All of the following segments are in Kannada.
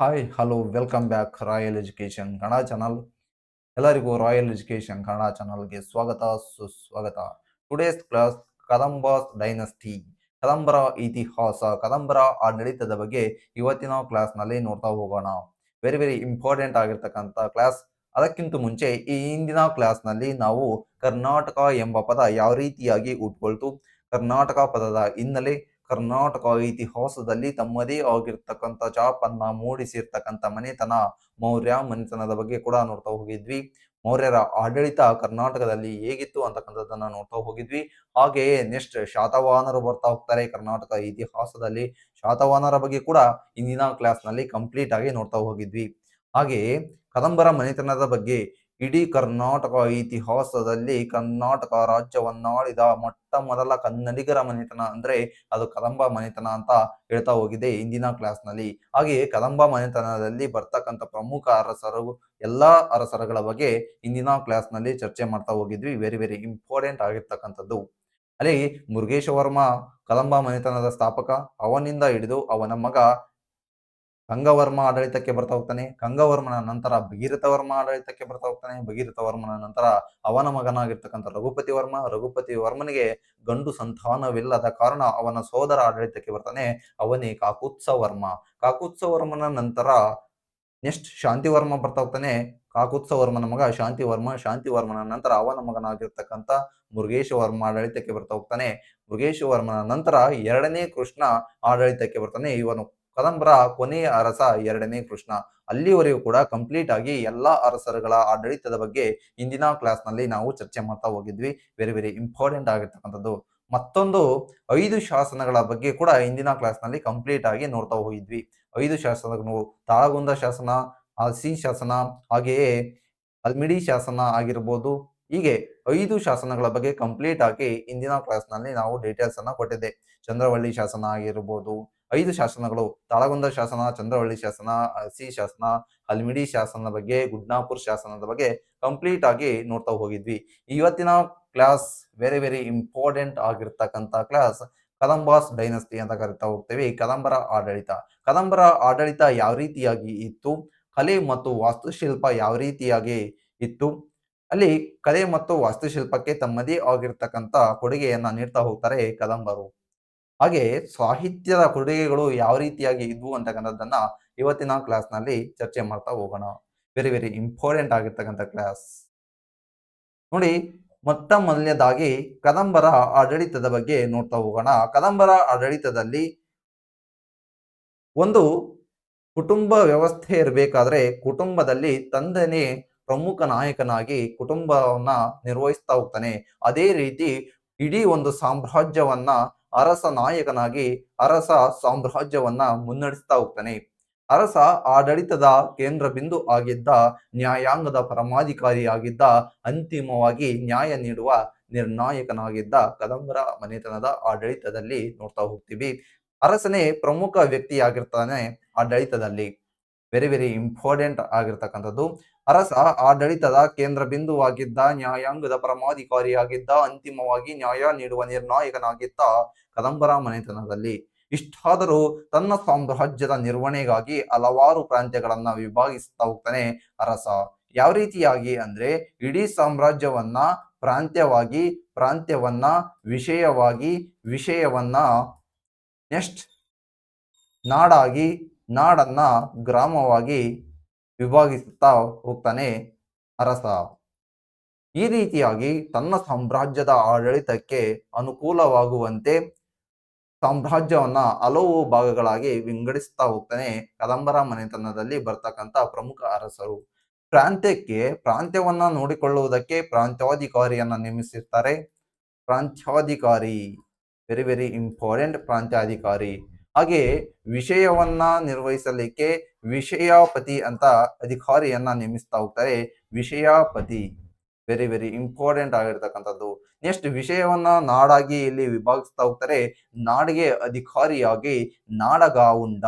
Hi hello welcome back royal education Kannada channel ಎಲ್ಲರಿಗೂ ರಾಯಲ್ ಎಜುಕೇಶನ್ ಕನ್ನಡ ಚಾನಲ್ಗೆ ಸ್ವಾಗತ ಸುಸ್ವಾಗತ ಟುಡೇಸ್ ಕ್ಲಾಸ್ ಕದಂಬಾಸ್ ಡೈನಸ್ಟಿ ಕದಂಬರ ಇತಿಹಾಸ ಕದಂಬರ ಆಡಳಿತದ ಬಗ್ಗೆ ಇವತ್ತಿನ ಕ್ಲಾಸ್ನಲ್ಲಿ ನೋಡ್ತಾ ಹೋಗೋಣ ವೆರಿ ವೆರಿ ಇಂಪಾರ್ಟೆಂಟ್ ಆಗಿರ್ತಕ್ಕಂಥ ಕ್ಲಾಸ್ ಅದಕ್ಕಿಂತ ಮುಂಚೆ ಈ ಹಿಂದಿನ ಕ್ಲಾಸ್ನಲ್ಲಿ ನಾವು ಕರ್ನಾಟಕ ಎಂಬ ಪದ ಯಾವ ರೀತಿಯಾಗಿ ಉಟ್ಕೊಳ್ತು ಕರ್ನಾಟಕ ಪದದ ಹಿನ್ನೆಲೆ ಕರ್ನಾಟಕ ಇತಿಹಾಸದಲ್ಲಿ ತಮ್ಮದೇ ಆಗಿರ್ತಕ್ಕಂಥ ಚಾಪನ್ನ ಮೂಡಿಸಿರ್ತಕ್ಕಂಥ ಮನೆತನ ಮೌರ್ಯ ಮನೆತನದ ಬಗ್ಗೆ ಕೂಡ ನೋಡ್ತಾ ಹೋಗಿದ್ವಿ ಮೌರ್ಯರ ಆಡಳಿತ ಕರ್ನಾಟಕದಲ್ಲಿ ಹೇಗಿತ್ತು ಅಂತಕ್ಕಂಥದ್ದನ್ನ ನೋಡ್ತಾ ಹೋಗಿದ್ವಿ ಹಾಗೆಯೇ ನೆಕ್ಸ್ಟ್ ಶಾತವಾಹನರು ಬರ್ತಾ ಹೋಗ್ತಾರೆ ಕರ್ನಾಟಕ ಇತಿಹಾಸದಲ್ಲಿ ಶಾತವಾಹನರ ಬಗ್ಗೆ ಕೂಡ ಇಂದಿನ ಕ್ಲಾಸ್ನಲ್ಲಿ ಕಂಪ್ಲೀಟ್ ಆಗಿ ನೋಡ್ತಾ ಹೋಗಿದ್ವಿ ಹಾಗೆಯೇ ಕದಂಬರ ಮನೆತನದ ಬಗ್ಗೆ ಇಡೀ ಕರ್ನಾಟಕ ಇತಿಹಾಸದಲ್ಲಿ ಕರ್ನಾಟಕ ರಾಜ್ಯವನ್ನಾಳಿದ ಮೊಟ್ಟ ಮೊದಲ ಕನ್ನಡಿಗರ ಮನೆತನ ಅಂದ್ರೆ ಅದು ಕದಂಬ ಮನೆತನ ಅಂತ ಹೇಳ್ತಾ ಹೋಗಿದೆ ಇಂದಿನ ನಲ್ಲಿ ಹಾಗೆಯೇ ಕದಂಬ ಮನೆತನದಲ್ಲಿ ಬರ್ತಕ್ಕಂಥ ಪ್ರಮುಖ ಅರಸರು ಎಲ್ಲಾ ಅರಸರಗಳ ಬಗ್ಗೆ ಇಂದಿನ ನಲ್ಲಿ ಚರ್ಚೆ ಮಾಡ್ತಾ ಹೋಗಿದ್ವಿ ವೆರಿ ವೆರಿ ಇಂಪಾರ್ಟೆಂಟ್ ಆಗಿರ್ತಕ್ಕಂಥದ್ದು ಅಲ್ಲಿ ಮುರುಗೇಶ ವರ್ಮ ಕದಂಬ ಮನೆತನದ ಸ್ಥಾಪಕ ಅವನಿಂದ ಹಿಡಿದು ಅವನ ಮಗ ಕಂಗವರ್ಮ ಆಡಳಿತಕ್ಕೆ ಬರ್ತಾ ಹೋಗ್ತಾನೆ ಕಂಗವರ್ಮನ ನಂತರ ಭಗೀರಥ ವರ್ಮ ಆಡಳಿತಕ್ಕೆ ಬರ್ತಾ ಹೋಗ್ತಾನೆ ಭಗೀರಥ ವರ್ಮನ ನಂತರ ಅವನ ಮಗನಾಗಿರ್ತಕ್ಕಂಥ ರಘುಪತಿ ವರ್ಮ ರಘುಪತಿ ವರ್ಮನಿಗೆ ಗಂಡು ಸಂತಾನವಿಲ್ಲದ ಕಾರಣ ಅವನ ಸೋದರ ಆಡಳಿತಕ್ಕೆ ಬರ್ತಾನೆ ಅವನೇ ಕಾಕುತ್ಸವರ್ಮ ಕಾಕುತ್ಸವರ್ಮನ ನಂತರ ನೆಕ್ಸ್ಟ್ ಶಾಂತಿವರ್ಮ ಬರ್ತಾ ಹೋಗ್ತಾನೆ ಕಾಕುತ್ಸವರ್ಮನ ವರ್ಮನ ಮಗ ಶಾಂತಿವರ್ಮ ಶಾಂತಿವರ್ಮನ ನಂತರ ಅವನ ಮಗನಾಗಿರ್ತಕ್ಕಂಥ ಮುರುಗೇಶ ವರ್ಮ ಆಡಳಿತಕ್ಕೆ ಬರ್ತಾ ಹೋಗ್ತಾನೆ ಮುರುಗೇಶ ವರ್ಮನ ನಂತರ ಎರಡನೇ ಕೃಷ್ಣ ಆಡಳಿತಕ್ಕೆ ಬರ್ತಾನೆ ಇವನು ಕದಂಬರ ಕೊನೆಯ ಅರಸ ಎರಡನೇ ಕೃಷ್ಣ ಅಲ್ಲಿವರೆಗೂ ಕೂಡ ಕಂಪ್ಲೀಟ್ ಆಗಿ ಎಲ್ಲಾ ಅರಸರುಗಳ ಆಡಳಿತದ ಬಗ್ಗೆ ಇಂದಿನ ಕ್ಲಾಸ್ ನಲ್ಲಿ ನಾವು ಚರ್ಚೆ ಮಾಡ್ತಾ ಹೋಗಿದ್ವಿ ವೆರಿ ವೆರಿ ಇಂಪಾರ್ಟೆಂಟ್ ಆಗಿರ್ತಕ್ಕಂಥದ್ದು ಮತ್ತೊಂದು ಐದು ಶಾಸನಗಳ ಬಗ್ಗೆ ಕೂಡ ಇಂದಿನ ಕ್ಲಾಸ್ ನಲ್ಲಿ ಕಂಪ್ಲೀಟ್ ಆಗಿ ನೋಡ್ತಾ ಹೋಗಿದ್ವಿ ಐದು ಶಾಸನಗಳು ತಾಳಗುಂದ ಶಾಸನ ಸಿ ಶಾಸನ ಹಾಗೆಯೇ ಅಲ್ಮಿಡಿ ಶಾಸನ ಆಗಿರ್ಬೋದು ಹೀಗೆ ಐದು ಶಾಸನಗಳ ಬಗ್ಗೆ ಕಂಪ್ಲೀಟ್ ಆಗಿ ಇಂದಿನ ಕ್ಲಾಸ್ ನಲ್ಲಿ ನಾವು ಡೀಟೇಲ್ಸ್ ಅನ್ನ ಕೊಟ್ಟಿದ್ದೆ ಚಂದ್ರವಳ್ಳಿ ಶಾಸನ ಆಗಿರ್ಬೋದು ಐದು ಶಾಸನಗಳು ತಾಳಗುಂದ ಶಾಸನ ಚಂದ್ರವಳ್ಳಿ ಶಾಸನ ಸಿ ಶಾಸನ ಹಲ್ಮಿಡಿ ಶಾಸನದ ಬಗ್ಗೆ ಗುಡ್ನಾಪುರ್ ಶಾಸನದ ಬಗ್ಗೆ ಕಂಪ್ಲೀಟ್ ಆಗಿ ನೋಡ್ತಾ ಹೋಗಿದ್ವಿ ಇವತ್ತಿನ ಕ್ಲಾಸ್ ವೆರಿ ವೆರಿ ಇಂಪಾರ್ಟೆಂಟ್ ಆಗಿರ್ತಕ್ಕಂಥ ಕ್ಲಾಸ್ ಕದಂಬಾಸ್ ಡೈನಸ್ಟಿ ಅಂತ ಕರಿತಾ ಹೋಗ್ತೇವೆ ಕದಂಬರ ಆಡಳಿತ ಕದಂಬರ ಆಡಳಿತ ಯಾವ ರೀತಿಯಾಗಿ ಇತ್ತು ಕಲೆ ಮತ್ತು ವಾಸ್ತುಶಿಲ್ಪ ಯಾವ ರೀತಿಯಾಗಿ ಇತ್ತು ಅಲ್ಲಿ ಕಲೆ ಮತ್ತು ವಾಸ್ತುಶಿಲ್ಪಕ್ಕೆ ತಮ್ಮದೇ ಆಗಿರ್ತಕ್ಕಂಥ ಕೊಡುಗೆಯನ್ನ ನೀಡ್ತಾ ಹೋಗ್ತಾರೆ ಕದಂಬರು ಹಾಗೆ ಸಾಹಿತ್ಯದ ಕೊಡುಗೆಗಳು ಯಾವ ರೀತಿಯಾಗಿ ಇದ್ವು ಅಂತಕ್ಕಂಥದ್ದನ್ನ ಇವತ್ತಿನ ಕ್ಲಾಸ್ ನಲ್ಲಿ ಚರ್ಚೆ ಮಾಡ್ತಾ ಹೋಗೋಣ ವೆರಿ ವೆರಿ ಇಂಪಾರ್ಟೆಂಟ್ ಆಗಿರ್ತಕ್ಕಂಥ ಕ್ಲಾಸ್ ನೋಡಿ ಮೊಟ್ಟ ಮೊದಲನೇದಾಗಿ ಕದಂಬರ ಆಡಳಿತದ ಬಗ್ಗೆ ನೋಡ್ತಾ ಹೋಗೋಣ ಕದಂಬರ ಆಡಳಿತದಲ್ಲಿ ಒಂದು ಕುಟುಂಬ ವ್ಯವಸ್ಥೆ ಇರಬೇಕಾದ್ರೆ ಕುಟುಂಬದಲ್ಲಿ ತಂದೆನೇ ಪ್ರಮುಖ ನಾಯಕನಾಗಿ ಕುಟುಂಬವನ್ನ ನಿರ್ವಹಿಸ್ತಾ ಹೋಗ್ತಾನೆ ಅದೇ ರೀತಿ ಇಡೀ ಒಂದು ಸಾಮ್ರಾಜ್ಯವನ್ನ ಅರಸ ನಾಯಕನಾಗಿ ಅರಸ ಸಾಮ್ರಾಜ್ಯವನ್ನ ಮುನ್ನಡೆಸ್ತಾ ಹೋಗ್ತಾನೆ ಅರಸ ಆಡಳಿತದ ಕೇಂದ್ರ ಬಿಂದು ಆಗಿದ್ದ ನ್ಯಾಯಾಂಗದ ಆಗಿದ್ದ ಅಂತಿಮವಾಗಿ ನ್ಯಾಯ ನೀಡುವ ನಿರ್ಣಾಯಕನಾಗಿದ್ದ ಕದಂಬರ ಮನೆತನದ ಆಡಳಿತದಲ್ಲಿ ನೋಡ್ತಾ ಹೋಗ್ತೀವಿ ಅರಸನೇ ಪ್ರಮುಖ ವ್ಯಕ್ತಿಯಾಗಿರ್ತಾನೆ ಆಡಳಿತದಲ್ಲಿ ವೆರಿ ವೆರಿ ಇಂಪಾರ್ಟೆಂಟ್ ಆಗಿರ್ತಕ್ಕಂಥದ್ದು ಅರಸ ಆಡಳಿತದ ಕೇಂದ್ರ ಬಿಂದುವಾಗಿದ್ದ ನ್ಯಾಯಾಂಗದ ಪರಮಾಧಿಕಾರಿಯಾಗಿದ್ದ ಅಂತಿಮವಾಗಿ ನ್ಯಾಯ ನೀಡುವ ನಿರ್ಣಾಯಕನಾಗಿದ್ದ ಕದಂಬರ ಮನೆತನದಲ್ಲಿ ಇಷ್ಟಾದರೂ ತನ್ನ ಸಾಮ್ರಾಜ್ಯದ ನಿರ್ವಹಣೆಗಾಗಿ ಹಲವಾರು ಪ್ರಾಂತ್ಯಗಳನ್ನ ವಿಭಾಗಿಸುತ್ತಾ ಹೋಗ್ತಾನೆ ಅರಸ ಯಾವ ರೀತಿಯಾಗಿ ಅಂದ್ರೆ ಇಡೀ ಸಾಮ್ರಾಜ್ಯವನ್ನ ಪ್ರಾಂತ್ಯವಾಗಿ ಪ್ರಾಂತ್ಯವನ್ನ ವಿಷಯವಾಗಿ ವಿಷಯವನ್ನ ನೆಕ್ಸ್ಟ್ ನಾಡಾಗಿ ನಾಡನ್ನ ಗ್ರಾಮವಾಗಿ ವಿಭಾಗಿಸುತ್ತಾ ಹೋಗ್ತಾನೆ ಅರಸ ಈ ರೀತಿಯಾಗಿ ತನ್ನ ಸಾಮ್ರಾಜ್ಯದ ಆಡಳಿತಕ್ಕೆ ಅನುಕೂಲವಾಗುವಂತೆ ಸಾಮ್ರಾಜ್ಯವನ್ನ ಹಲವು ಭಾಗಗಳಾಗಿ ವಿಂಗಡಿಸುತ್ತಾ ಹೋಗ್ತಾನೆ ಕದಂಬರ ಮನೆತನದಲ್ಲಿ ಬರ್ತಕ್ಕಂಥ ಪ್ರಮುಖ ಅರಸರು ಪ್ರಾಂತ್ಯಕ್ಕೆ ಪ್ರಾಂತ್ಯವನ್ನ ನೋಡಿಕೊಳ್ಳುವುದಕ್ಕೆ ಪ್ರಾಂತ್ಯಾಧಿಕಾರಿಯನ್ನ ನೇಮಿಸಿರ್ತಾರೆ ಪ್ರಾಂತ್ಯಾಧಿಕಾರಿ ವೆರಿ ವೆರಿ ಇಂಪಾರ್ಟೆಂಟ್ ಪ್ರಾಂತ್ಯಾಧಿಕಾರಿ ಹಾಗೆ ವಿಷಯವನ್ನ ನಿರ್ವಹಿಸಲಿಕ್ಕೆ ವಿಷಯಾಪತಿ ಅಂತ ಅಧಿಕಾರಿಯನ್ನ ನೇಮಿಸ್ತಾ ಹೋಗ್ತಾರೆ ವಿಷಯಾಪತಿ ವೆರಿ ವೆರಿ ಇಂಪಾರ್ಟೆಂಟ್ ಆಗಿರ್ತಕ್ಕಂಥದ್ದು ನೆಕ್ಸ್ಟ್ ವಿಷಯವನ್ನ ನಾಡಾಗಿ ಇಲ್ಲಿ ವಿಭಾಗಿಸ್ತಾ ಹೋಗ್ತಾರೆ ನಾಡಿಗೆ ಅಧಿಕಾರಿಯಾಗಿ ನಾಡಗಾವುಂಡ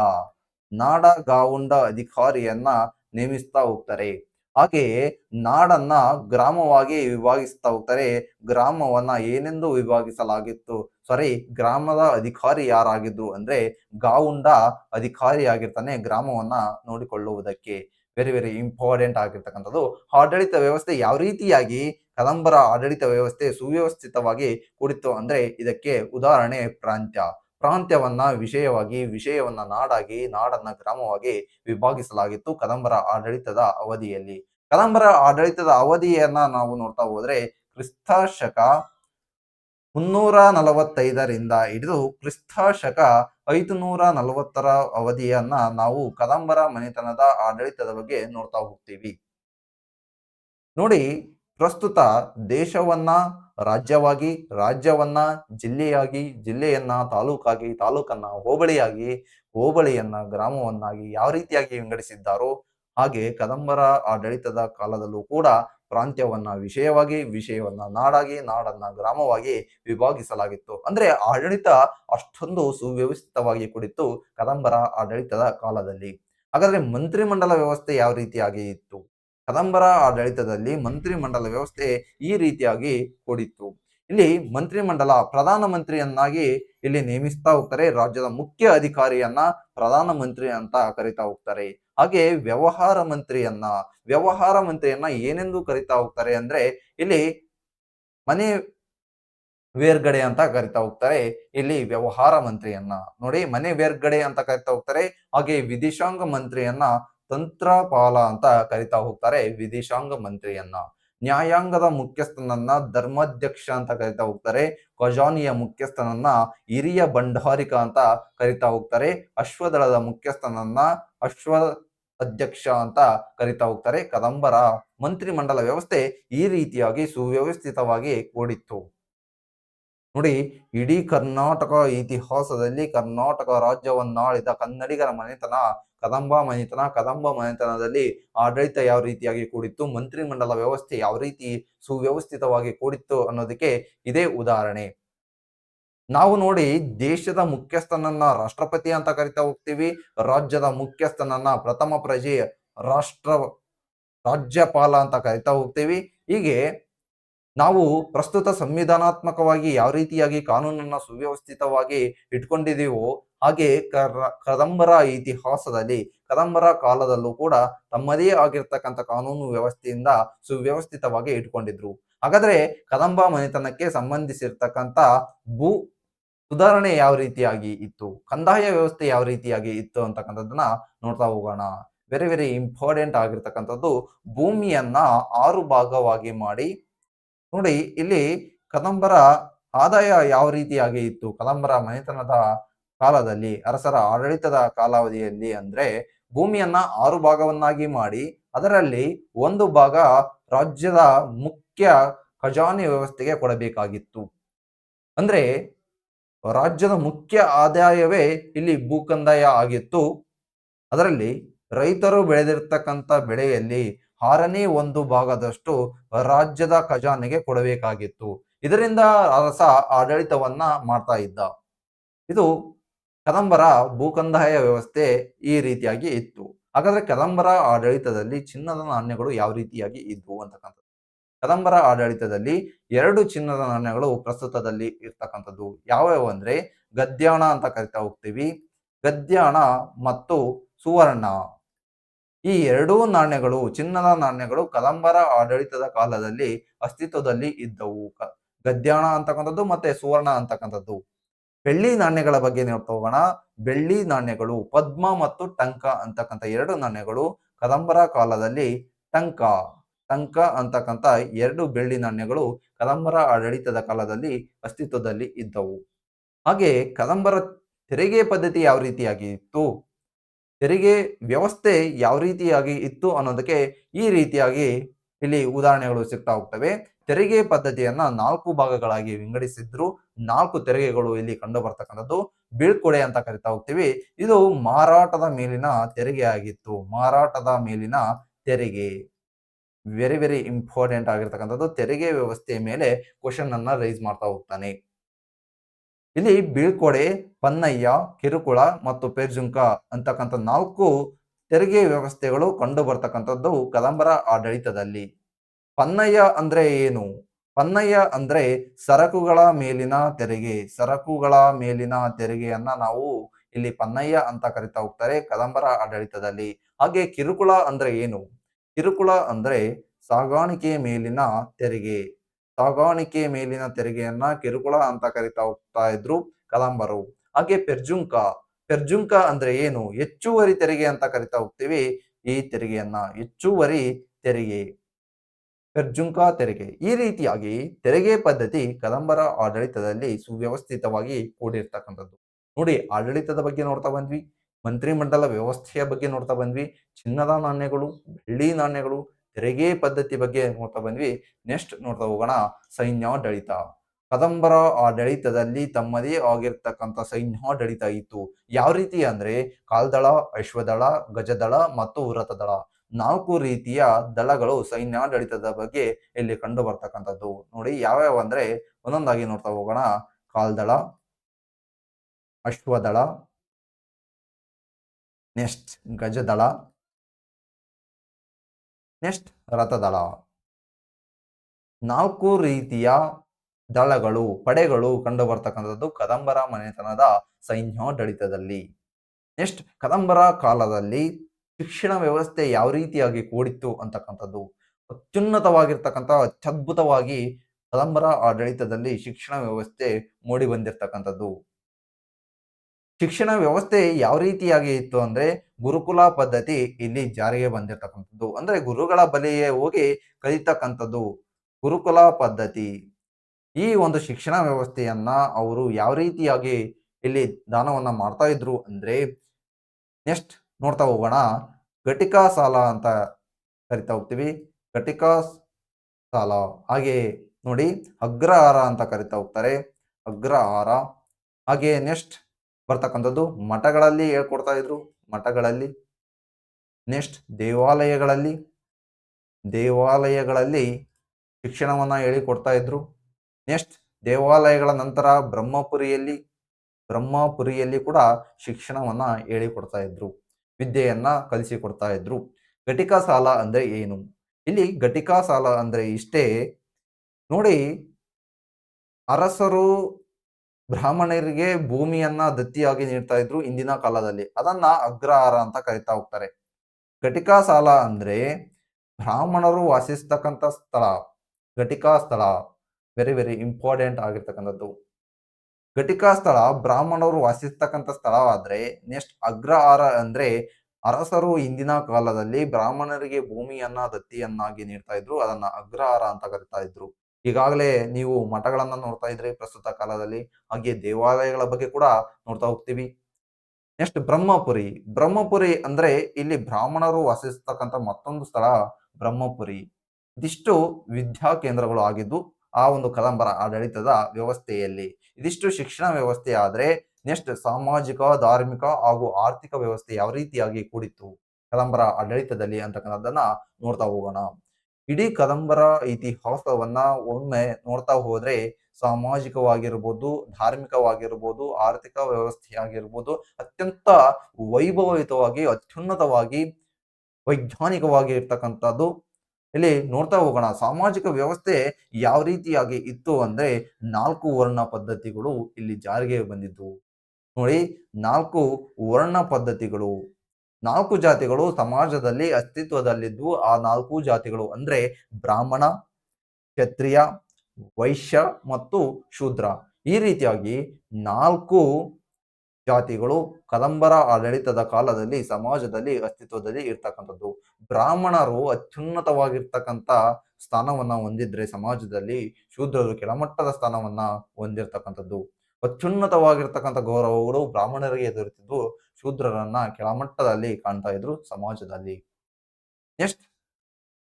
ನಾಡಗಾವುಂಡ ಅಧಿಕಾರಿಯನ್ನ ನೇಮಿಸ್ತಾ ಹೋಗ್ತಾರೆ ಹಾಗೆಯೇ ನಾಡನ್ನ ಗ್ರಾಮವಾಗಿ ವಿಭಾಗಿಸ್ತಾ ಹೋಗ್ತಾರೆ ಗ್ರಾಮವನ್ನ ಏನೆಂದು ವಿಭಾಗಿಸಲಾಗಿತ್ತು ಸಾರಿ ಗ್ರಾಮದ ಅಧಿಕಾರಿ ಯಾರಾಗಿದ್ರು ಅಂದ್ರೆ ಗಾವುಂಡ ಅಧಿಕಾರಿ ಆಗಿರ್ತಾನೆ ಗ್ರಾಮವನ್ನ ನೋಡಿಕೊಳ್ಳುವುದಕ್ಕೆ ವೆರಿ ವೆರಿ ಇಂಪಾರ್ಟೆಂಟ್ ಆಗಿರ್ತಕ್ಕಂಥದ್ದು ಆಡಳಿತ ವ್ಯವಸ್ಥೆ ಯಾವ ರೀತಿಯಾಗಿ ಕದಂಬರ ಆಡಳಿತ ವ್ಯವಸ್ಥೆ ಸುವ್ಯವಸ್ಥಿತವಾಗಿ ಕೂಡಿತ್ತು ಅಂದ್ರೆ ಇದಕ್ಕೆ ಉದಾಹರಣೆ ಪ್ರಾಂತ್ಯ ಪ್ರಾಂತ್ಯವನ್ನ ವಿಷಯವಾಗಿ ವಿಷಯವನ್ನ ನಾಡಾಗಿ ನಾಡನ್ನ ಗ್ರಾಮವಾಗಿ ವಿಭಾಗಿಸಲಾಗಿತ್ತು ಕದಂಬರ ಆಡಳಿತದ ಅವಧಿಯಲ್ಲಿ ಕದಂಬರ ಆಡಳಿತದ ಅವಧಿಯನ್ನ ನಾವು ನೋಡ್ತಾ ಹೋದ್ರೆ ಕ್ರಿಸ್ತ ಶಕ ಮುನ್ನೂರ ನಲವತ್ತೈದರಿಂದ ಹಿಡಿದು ಕ್ರಿಸ್ತ ಶಕ ಐದು ನೂರ ನಲವತ್ತರ ಅವಧಿಯನ್ನ ನಾವು ಕದಂಬರ ಮನೆತನದ ಆಡಳಿತದ ಬಗ್ಗೆ ನೋಡ್ತಾ ಹೋಗ್ತೀವಿ ನೋಡಿ ಪ್ರಸ್ತುತ ದೇಶವನ್ನ ರಾಜ್ಯವಾಗಿ ರಾಜ್ಯವನ್ನ ಜಿಲ್ಲೆಯಾಗಿ ಜಿಲ್ಲೆಯನ್ನ ತಾಲೂಕಾಗಿ ತಾಲೂಕನ್ನ ಹೋಬಳಿಯಾಗಿ ಹೋಬಳಿಯನ್ನ ಗ್ರಾಮವನ್ನಾಗಿ ಯಾವ ರೀತಿಯಾಗಿ ವಿಂಗಡಿಸಿದ್ದಾರೋ ಹಾಗೆ ಕದಂಬರ ಆಡಳಿತದ ಕಾಲದಲ್ಲೂ ಕೂಡ ಪ್ರಾಂತ್ಯವನ್ನ ವಿಷಯವಾಗಿ ವಿಷಯವನ್ನ ನಾಡಾಗಿ ನಾಡನ್ನ ಗ್ರಾಮವಾಗಿ ವಿಭಾಗಿಸಲಾಗಿತ್ತು ಅಂದ್ರೆ ಆಡಳಿತ ಅಷ್ಟೊಂದು ಸುವ್ಯವಸ್ಥಿತವಾಗಿ ಕುಡಿತು ಕದಂಬರ ಆಡಳಿತದ ಕಾಲದಲ್ಲಿ ಹಾಗಾದ್ರೆ ಮಂತ್ರಿಮಂಡಲ ವ್ಯವಸ್ಥೆ ಯಾವ ರೀತಿಯಾಗಿ ಇತ್ತು ಕದಂಬರ ಆಡಳಿತದಲ್ಲಿ ಮಂಡಲ ವ್ಯವಸ್ಥೆ ಈ ರೀತಿಯಾಗಿ ಕೂಡಿತ್ತು ಇಲ್ಲಿ ಮಂಡಲ ಪ್ರಧಾನ ಮಂತ್ರಿಯನ್ನಾಗಿ ಇಲ್ಲಿ ನೇಮಿಸ್ತಾ ಹೋಗ್ತಾರೆ ರಾಜ್ಯದ ಮುಖ್ಯ ಅಧಿಕಾರಿಯನ್ನ ಪ್ರಧಾನ ಮಂತ್ರಿ ಅಂತ ಕರಿತಾ ಹೋಗ್ತಾರೆ ಹಾಗೆ ವ್ಯವಹಾರ ಮಂತ್ರಿಯನ್ನ ವ್ಯವಹಾರ ಮಂತ್ರಿಯನ್ನ ಏನೆಂದು ಕರಿತಾ ಹೋಗ್ತಾರೆ ಅಂದ್ರೆ ಇಲ್ಲಿ ಮನೆ ವೇರ್ಗಡೆ ಅಂತ ಕರಿತಾ ಹೋಗ್ತಾರೆ ಇಲ್ಲಿ ವ್ಯವಹಾರ ಮಂತ್ರಿಯನ್ನ ನೋಡಿ ಮನೆ ವೇರ್ಗಡೆ ಅಂತ ಕರಿತಾ ಹೋಗ್ತಾರೆ ಹಾಗೆ ವಿದೇಶಾಂಗ ಮಂತ್ರಿಯನ್ನ ತಂತ್ರಪಾಲ ಅಂತ ಕರಿತಾ ಹೋಗ್ತಾರೆ ವಿದೇಶಾಂಗ ಮಂತ್ರಿಯನ್ನ ನ್ಯಾಯಾಂಗದ ಮುಖ್ಯಸ್ಥನನ್ನ ಧರ್ಮಾಧ್ಯಕ್ಷ ಅಂತ ಕರಿತಾ ಹೋಗ್ತಾರೆ ಖಜಾನಿಯ ಮುಖ್ಯಸ್ಥನನ್ನ ಹಿರಿಯ ಭಂಡಾರಿಕ ಅಂತ ಕರಿತಾ ಹೋಗ್ತಾರೆ ಅಶ್ವದಳದ ಮುಖ್ಯಸ್ಥನನ್ನ ಅಶ್ವ ಅಧ್ಯಕ್ಷ ಅಂತ ಕರಿತಾ ಹೋಗ್ತಾರೆ ಕದಂಬರ ಮಂತ್ರಿಮಂಡಲ ವ್ಯವಸ್ಥೆ ಈ ರೀತಿಯಾಗಿ ಸುವ್ಯವಸ್ಥಿತವಾಗಿ ಕೂಡಿತ್ತು ನೋಡಿ ಇಡೀ ಕರ್ನಾಟಕ ಇತಿಹಾಸದಲ್ಲಿ ಕರ್ನಾಟಕ ರಾಜ್ಯವನ್ನಾಳಿದ ಕನ್ನಡಿಗರ ಮನೆತನ ಕದಂಬ ಮನೆತನ ಕದಂಬ ಮನೆತನದಲ್ಲಿ ಆಡಳಿತ ಯಾವ ರೀತಿಯಾಗಿ ಕೂಡಿತ್ತು ಮಂಡಲ ವ್ಯವಸ್ಥೆ ಯಾವ ರೀತಿ ಸುವ್ಯವಸ್ಥಿತವಾಗಿ ಕೂಡಿತ್ತು ಅನ್ನೋದಕ್ಕೆ ಇದೇ ಉದಾಹರಣೆ ನಾವು ನೋಡಿ ದೇಶದ ಮುಖ್ಯಸ್ಥನನ್ನ ರಾಷ್ಟ್ರಪತಿ ಅಂತ ಕರಿತಾ ಹೋಗ್ತೀವಿ ರಾಜ್ಯದ ಮುಖ್ಯಸ್ಥನನ್ನ ಪ್ರಥಮ ಪ್ರಜೆ ರಾಷ್ಟ್ರ ರಾಜ್ಯಪಾಲ ಅಂತ ಕರಿತಾ ಹೋಗ್ತೀವಿ ಹೀಗೆ ನಾವು ಪ್ರಸ್ತುತ ಸಂವಿಧಾನಾತ್ಮಕವಾಗಿ ಯಾವ ರೀತಿಯಾಗಿ ಕಾನೂನನ್ನ ಸುವ್ಯವಸ್ಥಿತವಾಗಿ ಇಟ್ಕೊಂಡಿದೀವೋ ಹಾಗೆ ಕದಂಬರ ಇತಿಹಾಸದಲ್ಲಿ ಕದಂಬರ ಕಾಲದಲ್ಲೂ ಕೂಡ ತಮ್ಮದೇ ಆಗಿರ್ತಕ್ಕಂಥ ಕಾನೂನು ವ್ಯವಸ್ಥೆಯಿಂದ ಸುವ್ಯವಸ್ಥಿತವಾಗಿ ಇಟ್ಕೊಂಡಿದ್ರು ಹಾಗಾದ್ರೆ ಕದಂಬ ಮನೆತನಕ್ಕೆ ಸಂಬಂಧಿಸಿರ್ತಕ್ಕಂಥ ಭೂ ಸುಧಾರಣೆ ಯಾವ ರೀತಿಯಾಗಿ ಇತ್ತು ಕಂದಾಯ ವ್ಯವಸ್ಥೆ ಯಾವ ರೀತಿಯಾಗಿ ಇತ್ತು ಅಂತಕ್ಕಂಥದ್ದನ್ನ ನೋಡ್ತಾ ಹೋಗೋಣ ವೆರಿ ವೆರಿ ಇಂಪಾರ್ಟೆಂಟ್ ಆಗಿರ್ತಕ್ಕಂಥದ್ದು ಭೂಮಿಯನ್ನ ಆರು ಭಾಗವಾಗಿ ಮಾಡಿ ನೋಡಿ ಇಲ್ಲಿ ಕದಂಬರ ಆದಾಯ ಯಾವ ರೀತಿಯಾಗಿ ಇತ್ತು ಕದಂಬರ ಮನೆತನದ ಕಾಲದಲ್ಲಿ ಅರಸರ ಆಡಳಿತದ ಕಾಲಾವಧಿಯಲ್ಲಿ ಅಂದ್ರೆ ಭೂಮಿಯನ್ನ ಆರು ಭಾಗವನ್ನಾಗಿ ಮಾಡಿ ಅದರಲ್ಲಿ ಒಂದು ಭಾಗ ರಾಜ್ಯದ ಮುಖ್ಯ ಖಜಾನೆ ವ್ಯವಸ್ಥೆಗೆ ಕೊಡಬೇಕಾಗಿತ್ತು ಅಂದ್ರೆ ರಾಜ್ಯದ ಮುಖ್ಯ ಆದಾಯವೇ ಇಲ್ಲಿ ಭೂಕಂದಾಯ ಆಗಿತ್ತು ಅದರಲ್ಲಿ ರೈತರು ಬೆಳೆದಿರ್ತಕ್ಕಂಥ ಬೆಳೆಯಲ್ಲಿ ಆರನೇ ಒಂದು ಭಾಗದಷ್ಟು ರಾಜ್ಯದ ಖಜಾನೆಗೆ ಕೊಡಬೇಕಾಗಿತ್ತು ಇದರಿಂದ ಅರಸ ಆಡಳಿತವನ್ನ ಮಾಡ್ತಾ ಇದ್ದ ಇದು ಕದಂಬರ ಭೂಕಂದಾಯ ವ್ಯವಸ್ಥೆ ಈ ರೀತಿಯಾಗಿ ಇತ್ತು ಹಾಗಾದ್ರೆ ಕದಂಬರ ಆಡಳಿತದಲ್ಲಿ ಚಿನ್ನದ ನಾಣ್ಯಗಳು ಯಾವ ರೀತಿಯಾಗಿ ಇದ್ವು ಅಂತಕ್ಕಂಥದ್ದು ಕದಂಬರ ಆಡಳಿತದಲ್ಲಿ ಎರಡು ಚಿನ್ನದ ನಾಣ್ಯಗಳು ಪ್ರಸ್ತುತದಲ್ಲಿ ಇರ್ತಕ್ಕಂಥದ್ದು ಯಾವ್ಯಾವು ಅಂದ್ರೆ ಗದ್ಯಾಣ ಅಂತ ಕರಿತಾ ಹೋಗ್ತೀವಿ ಗದ್ಯಾಣ ಮತ್ತು ಸುವರ್ಣ ಈ ಎರಡೂ ನಾಣ್ಯಗಳು ಚಿನ್ನದ ನಾಣ್ಯಗಳು ಕದಂಬರ ಆಡಳಿತದ ಕಾಲದಲ್ಲಿ ಅಸ್ತಿತ್ವದಲ್ಲಿ ಇದ್ದವು ಗದ್ಯಾಣ ಅಂತಕ್ಕಂಥದ್ದು ಮತ್ತೆ ಸುವರ್ಣ ಅಂತಕ್ಕಂಥದ್ದು ಬೆಳ್ಳಿ ನಾಣ್ಯಗಳ ಬಗ್ಗೆ ಹೋಗೋಣ ಬೆಳ್ಳಿ ನಾಣ್ಯಗಳು ಪದ್ಮ ಮತ್ತು ಟಂಕ ಅಂತಕ್ಕಂಥ ಎರಡು ನಾಣ್ಯಗಳು ಕದಂಬರ ಕಾಲದಲ್ಲಿ ಟಂಕ ಟಂಕ ಅಂತಕ್ಕಂಥ ಎರಡು ಬೆಳ್ಳಿ ನಾಣ್ಯಗಳು ಕದಂಬರ ಆಡಳಿತದ ಕಾಲದಲ್ಲಿ ಅಸ್ತಿತ್ವದಲ್ಲಿ ಇದ್ದವು ಹಾಗೆ ಕದಂಬರ ತೆರಿಗೆ ಪದ್ಧತಿ ಯಾವ ರೀತಿಯಾಗಿ ಇತ್ತು ತೆರಿಗೆ ವ್ಯವಸ್ಥೆ ಯಾವ ರೀತಿಯಾಗಿ ಇತ್ತು ಅನ್ನೋದಕ್ಕೆ ಈ ರೀತಿಯಾಗಿ ಇಲ್ಲಿ ಉದಾಹರಣೆಗಳು ಸಿಗ್ತಾ ಹೋಗ್ತವೆ ತೆರಿಗೆ ಪದ್ಧತಿಯನ್ನ ನಾಲ್ಕು ಭಾಗಗಳಾಗಿ ವಿಂಗಡಿಸಿದ್ರು ನಾಲ್ಕು ತೆರಿಗೆಗಳು ಇಲ್ಲಿ ಕಂಡು ಬರ್ತಕ್ಕಂಥದ್ದು ಬೀಳ್ಕೊಡೆ ಅಂತ ಕರಿತಾ ಹೋಗ್ತೀವಿ ಇದು ಮಾರಾಟದ ಮೇಲಿನ ತೆರಿಗೆ ಆಗಿತ್ತು ಮಾರಾಟದ ಮೇಲಿನ ತೆರಿಗೆ ವೆರಿ ವೆರಿ ಇಂಪಾರ್ಟೆಂಟ್ ಆಗಿರ್ತಕ್ಕಂಥದ್ದು ತೆರಿಗೆ ವ್ಯವಸ್ಥೆಯ ಮೇಲೆ ಕ್ವಶನ್ ಅನ್ನ ರೈಸ್ ಮಾಡ್ತಾ ಹೋಗ್ತಾನೆ ಇಲ್ಲಿ ಬೀಳ್ಕೊಡೆ ಪನ್ನಯ್ಯ ಕಿರುಕುಳ ಮತ್ತು ಪೇರ್ಜುಂಕ ಅಂತಕ್ಕಂಥ ನಾಲ್ಕು ತೆರಿಗೆ ವ್ಯವಸ್ಥೆಗಳು ಕಂಡು ಬರ್ತಕ್ಕಂಥದ್ದು ಕದಂಬರ ಆಡಳಿತದಲ್ಲಿ ಪನ್ನಯ್ಯ ಅಂದ್ರೆ ಏನು ಪನ್ನಯ್ಯ ಅಂದ್ರೆ ಸರಕುಗಳ ಮೇಲಿನ ತೆರಿಗೆ ಸರಕುಗಳ ಮೇಲಿನ ತೆರಿಗೆಯನ್ನ ನಾವು ಇಲ್ಲಿ ಪನ್ನಯ್ಯ ಅಂತ ಕರಿತಾ ಹೋಗ್ತಾರೆ ಕದಂಬರ ಆಡಳಿತದಲ್ಲಿ ಹಾಗೆ ಕಿರುಕುಳ ಅಂದ್ರೆ ಏನು ಕಿರುಕುಳ ಅಂದ್ರೆ ಸಾಗಾಣಿಕೆ ಮೇಲಿನ ತೆರಿಗೆ ಸಾಗಾಣಿಕೆ ಮೇಲಿನ ತೆರಿಗೆಯನ್ನ ಕಿರುಕುಳ ಅಂತ ಕರಿತಾ ಹೋಗ್ತಾ ಇದ್ರು ಕದಂಬರು ಹಾಗೆ ಪೆರ್ಜುಂಕ ಪೆರ್ಜುಂಕ ಅಂದ್ರೆ ಏನು ಹೆಚ್ಚುವರಿ ತೆರಿಗೆ ಅಂತ ಕರಿತಾ ಹೋಗ್ತೀವಿ ಈ ತೆರಿಗೆಯನ್ನ ಹೆಚ್ಚುವರಿ ತೆರಿಗೆ ಕರ್ಜುಂಕಾ ತೆರಿಗೆ ಈ ರೀತಿಯಾಗಿ ತೆರಿಗೆ ಪದ್ಧತಿ ಕದಂಬರ ಆಡಳಿತದಲ್ಲಿ ಸುವ್ಯವಸ್ಥಿತವಾಗಿ ಕೂಡಿರ್ತಕ್ಕಂಥದ್ದು ನೋಡಿ ಆಡಳಿತದ ಬಗ್ಗೆ ನೋಡ್ತಾ ಬಂದ್ವಿ ಮಂತ್ರಿಮಂಡಲ ವ್ಯವಸ್ಥೆಯ ಬಗ್ಗೆ ನೋಡ್ತಾ ಬಂದ್ವಿ ಚಿನ್ನದ ನಾಣ್ಯಗಳು ಬೆಳ್ಳಿ ನಾಣ್ಯಗಳು ತೆರಿಗೆ ಪದ್ಧತಿ ಬಗ್ಗೆ ನೋಡ್ತಾ ಬಂದ್ವಿ ನೆಕ್ಸ್ಟ್ ನೋಡ್ತಾ ಹೋಗೋಣ ಸೈನ್ಯಾಡಳಿತ ಕದಂಬರ ಆಡಳಿತದಲ್ಲಿ ತಮ್ಮದೇ ಆಗಿರ್ತಕ್ಕಂಥ ಸೈನ್ಯಾಡಳಿತ ಇತ್ತು ಯಾವ ರೀತಿ ಅಂದ್ರೆ ಕಾಲ್ದಳ ಅಶ್ವದಳ ಗಜದಳ ಮತ್ತು ರಥದಳ ನಾಲ್ಕು ರೀತಿಯ ದಳಗಳು ಸೈನ್ಯಾಡಳಿತದ ಬಗ್ಗೆ ಇಲ್ಲಿ ಕಂಡು ಬರ್ತಕ್ಕಂಥದ್ದು ನೋಡಿ ಯಾವ್ಯಾವ ಅಂದ್ರೆ ಒಂದೊಂದಾಗಿ ನೋಡ್ತಾ ಹೋಗೋಣ ಕಾಲ್ದಳ ಅಶ್ವದಳ ನೆಕ್ಸ್ಟ್ ಗಜದಳ ನೆಕ್ಸ್ಟ್ ರಥದಳ ನಾಲ್ಕು ರೀತಿಯ ದಳಗಳು ಪಡೆಗಳು ಕಂಡು ಬರ್ತಕ್ಕಂಥದ್ದು ಕದಂಬರ ಮನೆತನದ ಸೈನ್ಯಾಡಳಿತದಲ್ಲಿ ನೆಕ್ಸ್ಟ್ ಕದಂಬರ ಕಾಲದಲ್ಲಿ ಶಿಕ್ಷಣ ವ್ಯವಸ್ಥೆ ಯಾವ ರೀತಿಯಾಗಿ ಕೂಡಿತ್ತು ಅಂತಕ್ಕಂಥದ್ದು ಅತ್ಯುನ್ನತವಾಗಿರ್ತಕ್ಕಂಥ ಅತ್ಯದ್ಭುತವಾಗಿ ಕದಂಬರ ಆಡಳಿತದಲ್ಲಿ ಶಿಕ್ಷಣ ವ್ಯವಸ್ಥೆ ಮೂಡಿ ಬಂದಿರತಕ್ಕಂಥದ್ದು ಶಿಕ್ಷಣ ವ್ಯವಸ್ಥೆ ಯಾವ ರೀತಿಯಾಗಿ ಇತ್ತು ಅಂದ್ರೆ ಗುರುಕುಲ ಪದ್ಧತಿ ಇಲ್ಲಿ ಜಾರಿಗೆ ಬಂದಿರತಕ್ಕಂಥದ್ದು ಅಂದ್ರೆ ಗುರುಗಳ ಬಲಿಯೇ ಹೋಗಿ ಕಲಿತಕ್ಕಂಥದ್ದು ಗುರುಕುಲ ಪದ್ಧತಿ ಈ ಒಂದು ಶಿಕ್ಷಣ ವ್ಯವಸ್ಥೆಯನ್ನ ಅವರು ಯಾವ ರೀತಿಯಾಗಿ ಇಲ್ಲಿ ದಾನವನ್ನ ಮಾಡ್ತಾ ಇದ್ರು ಅಂದ್ರೆ ನೆಕ್ಸ್ಟ್ ನೋಡ್ತಾ ಹೋಗೋಣ ಘಟಿಕಾ ಸಾಲ ಅಂತ ಕರಿತಾ ಹೋಗ್ತೀವಿ ಘಟಿಕಾ ಸಾಲ ಹಾಗೆ ನೋಡಿ ಅಗ್ರಹಾರ ಅಂತ ಕರಿತಾ ಹೋಗ್ತಾರೆ ಅಗ್ರಹಾರ ಹಾಗೆ ನೆಕ್ಸ್ಟ್ ಬರ್ತಕ್ಕಂಥದ್ದು ಮಠಗಳಲ್ಲಿ ಹೇಳ್ಕೊಡ್ತಾ ಇದ್ರು ಮಠಗಳಲ್ಲಿ ನೆಕ್ಸ್ಟ್ ದೇವಾಲಯಗಳಲ್ಲಿ ದೇವಾಲಯಗಳಲ್ಲಿ ಶಿಕ್ಷಣವನ್ನು ಹೇಳಿಕೊಡ್ತಾ ಇದ್ರು ನೆಕ್ಸ್ಟ್ ದೇವಾಲಯಗಳ ನಂತರ ಬ್ರಹ್ಮಪುರಿಯಲ್ಲಿ ಬ್ರಹ್ಮಪುರಿಯಲ್ಲಿ ಕೂಡ ಶಿಕ್ಷಣವನ್ನು ಹೇಳಿಕೊಡ್ತಾ ಇದ್ರು ವಿದ್ಯೆಯನ್ನ ಕಲಿಸಿಕೊಡ್ತಾ ಇದ್ರು ಘಟಿಕ ಸಾಲ ಅಂದ್ರೆ ಏನು ಇಲ್ಲಿ ಘಟಿಕ ಸಾಲ ಅಂದ್ರೆ ಇಷ್ಟೇ ನೋಡಿ ಅರಸರು ಬ್ರಾಹ್ಮಣರಿಗೆ ಭೂಮಿಯನ್ನ ದತ್ತಿಯಾಗಿ ನೀಡ್ತಾ ಇದ್ರು ಇಂದಿನ ಕಾಲದಲ್ಲಿ ಅದನ್ನ ಅಗ್ರಹಾರ ಅಂತ ಕರಿತಾ ಹೋಗ್ತಾರೆ ಘಟಿಕಾ ಸಾಲ ಅಂದ್ರೆ ಬ್ರಾಹ್ಮಣರು ವಾಸಿಸ್ತಕ್ಕಂಥ ಸ್ಥಳ ಘಟಿಕಾ ಸ್ಥಳ ವೆರಿ ವೆರಿ ಇಂಪಾರ್ಟೆಂಟ್ ಆಗಿರ್ತಕ್ಕಂಥದ್ದು ಘಟಿಕಾ ಸ್ಥಳ ಬ್ರಾಹ್ಮಣರು ವಾಸಿಸ್ತಕ್ಕಂಥ ಸ್ಥಳವಾದ್ರೆ ನೆಕ್ಸ್ಟ್ ಅಗ್ರಹಾರ ಅಂದ್ರೆ ಅರಸರು ಹಿಂದಿನ ಕಾಲದಲ್ಲಿ ಬ್ರಾಹ್ಮಣರಿಗೆ ಭೂಮಿಯನ್ನ ದತ್ತಿಯನ್ನಾಗಿ ನೀಡ್ತಾ ಇದ್ರು ಅದನ್ನ ಅಗ್ರಹಾರ ಅಂತ ಕರಿತಾ ಇದ್ರು ಈಗಾಗಲೇ ನೀವು ಮಠಗಳನ್ನ ನೋಡ್ತಾ ಇದ್ರೆ ಪ್ರಸ್ತುತ ಕಾಲದಲ್ಲಿ ಹಾಗೆ ದೇವಾಲಯಗಳ ಬಗ್ಗೆ ಕೂಡ ನೋಡ್ತಾ ಹೋಗ್ತೀವಿ ನೆಕ್ಸ್ಟ್ ಬ್ರಹ್ಮಪುರಿ ಬ್ರಹ್ಮಪುರಿ ಅಂದ್ರೆ ಇಲ್ಲಿ ಬ್ರಾಹ್ಮಣರು ವಾಸಿಸ್ತಕ್ಕಂಥ ಮತ್ತೊಂದು ಸ್ಥಳ ಬ್ರಹ್ಮಪುರಿ ಇದಿಷ್ಟು ವಿದ್ಯಾ ಕೇಂದ್ರಗಳು ಆಗಿದ್ದು ಆ ಒಂದು ಕದಂಬರ ಆಡಳಿತದ ವ್ಯವಸ್ಥೆಯಲ್ಲಿ ಇದಿಷ್ಟು ಶಿಕ್ಷಣ ವ್ಯವಸ್ಥೆ ಆದ್ರೆ ನೆಕ್ಸ್ಟ್ ಸಾಮಾಜಿಕ ಧಾರ್ಮಿಕ ಹಾಗೂ ಆರ್ಥಿಕ ವ್ಯವಸ್ಥೆ ಯಾವ ರೀತಿಯಾಗಿ ಕೂಡಿತ್ತು ಕದಂಬರ ಆಡಳಿತದಲ್ಲಿ ಅಂತಕ್ಕಂಥದ್ದನ್ನ ನೋಡ್ತಾ ಹೋಗೋಣ ಇಡೀ ಕದಂಬರ ಇತಿಹಾಸವನ್ನ ಒಮ್ಮೆ ನೋಡ್ತಾ ಹೋದ್ರೆ ಸಾಮಾಜಿಕವಾಗಿರ್ಬೋದು ಧಾರ್ಮಿಕವಾಗಿರ್ಬೋದು ಆರ್ಥಿಕ ವ್ಯವಸ್ಥೆಯಾಗಿರ್ಬೋದು ಅತ್ಯಂತ ವೈಭವಯುತವಾಗಿ ಅತ್ಯುನ್ನತವಾಗಿ ವೈಜ್ಞಾನಿಕವಾಗಿ ಇರ್ತಕ್ಕಂಥದ್ದು ಇಲ್ಲಿ ನೋಡ್ತಾ ಹೋಗೋಣ ಸಾಮಾಜಿಕ ವ್ಯವಸ್ಥೆ ಯಾವ ರೀತಿಯಾಗಿ ಇತ್ತು ಅಂದ್ರೆ ನಾಲ್ಕು ವರ್ಣ ಪದ್ಧತಿಗಳು ಇಲ್ಲಿ ಜಾರಿಗೆ ಬಂದಿದ್ವು ನೋಡಿ ನಾಲ್ಕು ವರ್ಣ ಪದ್ಧತಿಗಳು ನಾಲ್ಕು ಜಾತಿಗಳು ಸಮಾಜದಲ್ಲಿ ಅಸ್ತಿತ್ವದಲ್ಲಿದ್ದು ಆ ನಾಲ್ಕು ಜಾತಿಗಳು ಅಂದ್ರೆ ಬ್ರಾಹ್ಮಣ ಕ್ಷತ್ರಿಯ ವೈಶ್ಯ ಮತ್ತು ಶೂದ್ರ ಈ ರೀತಿಯಾಗಿ ನಾಲ್ಕು ಜಾತಿಗಳು ಕದಂಬರ ಆಡಳಿತದ ಕಾಲದಲ್ಲಿ ಸಮಾಜದಲ್ಲಿ ಅಸ್ತಿತ್ವದಲ್ಲಿ ಇರ್ತಕ್ಕಂಥದ್ದು ಬ್ರಾಹ್ಮಣರು ಅತ್ಯುನ್ನತವಾಗಿರ್ತಕ್ಕಂಥ ಸ್ಥಾನವನ್ನ ಹೊಂದಿದ್ರೆ ಸಮಾಜದಲ್ಲಿ ಶೂದ್ರರು ಕೆಳಮಟ್ಟದ ಸ್ಥಾನವನ್ನ ಹೊಂದಿರತಕ್ಕಂಥದ್ದು ಅತ್ಯುನ್ನತವಾಗಿರ್ತಕ್ಕಂಥ ಗೌರವಗಳು ಬ್ರಾಹ್ಮಣರಿಗೆ ದೊರೆತಿದ್ದು ಶೂದ್ರರನ್ನ ಕೆಳಮಟ್ಟದಲ್ಲಿ ಕಾಣ್ತಾ ಇದ್ರು ಸಮಾಜದಲ್ಲಿ ನೆಕ್ಸ್ಟ್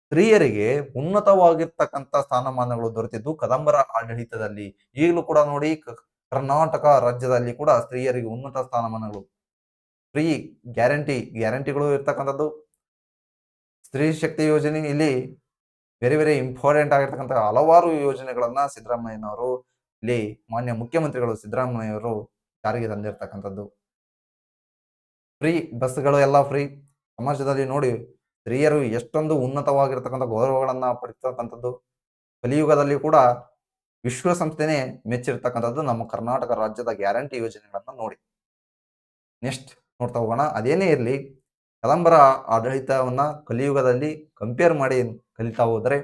ಸ್ತ್ರೀಯರಿಗೆ ಉನ್ನತವಾಗಿರ್ತಕ್ಕಂಥ ಸ್ಥಾನಮಾನಗಳು ದೊರೆತಿದ್ದು ಕದಂಬರ ಆಡಳಿತದಲ್ಲಿ ಈಗಲೂ ಕೂಡ ನೋಡಿ ಕರ್ನಾಟಕ ರಾಜ್ಯದಲ್ಲಿ ಕೂಡ ಸ್ತ್ರೀಯರಿಗೆ ಉನ್ನತ ಸ್ಥಾನಮಾನಗಳು ಫ್ರೀ ಗ್ಯಾರಂಟಿ ಗ್ಯಾರಂಟಿಗಳು ಇರ್ತಕ್ಕಂಥದ್ದು ಸ್ತ್ರೀ ಶಕ್ತಿ ಯೋಜನೆ ಇಲ್ಲಿ ಬೇರೆ ಬೇರೆ ಇಂಪಾರ್ಟೆಂಟ್ ಆಗಿರ್ತಕ್ಕಂಥ ಹಲವಾರು ಯೋಜನೆಗಳನ್ನ ಸಿದ್ದರಾಮಯ್ಯನವರು ಇಲ್ಲಿ ಮಾನ್ಯ ಮುಖ್ಯಮಂತ್ರಿಗಳು ಸಿದ್ದರಾಮಯ್ಯವರು ಜಾರಿಗೆ ತಂದಿರ್ತಕ್ಕಂಥದ್ದು ಫ್ರೀ ಬಸ್ಗಳು ಎಲ್ಲ ಫ್ರೀ ಸಮಾಜದಲ್ಲಿ ನೋಡಿ ಸ್ತ್ರೀಯರು ಎಷ್ಟೊಂದು ಉನ್ನತವಾಗಿರ್ತಕ್ಕಂಥ ಗೌರವಗಳನ್ನ ಪಡಿತಕ್ಕಂಥದ್ದು ಕಲಿಯುಗದಲ್ಲಿ ಕೂಡ ವಿಶ್ವಸಂಸ್ಥೆನೇ ಮೆಚ್ಚಿರ್ತಕ್ಕಂಥದ್ದು ನಮ್ಮ ಕರ್ನಾಟಕ ರಾಜ್ಯದ ಗ್ಯಾರಂಟಿ ಯೋಜನೆಗಳನ್ನು ನೋಡಿ ನೆಕ್ಸ್ಟ್ ನೋಡ್ತಾ ಹೋಗೋಣ ಅದೇನೇ ಇರಲಿ ಕದಂಬರ ಆಡಳಿತವನ್ನ ಕಲಿಯುಗದಲ್ಲಿ ಕಂಪೇರ್ ಮಾಡಿ ಕಲಿತಾ ಹೋದರೆ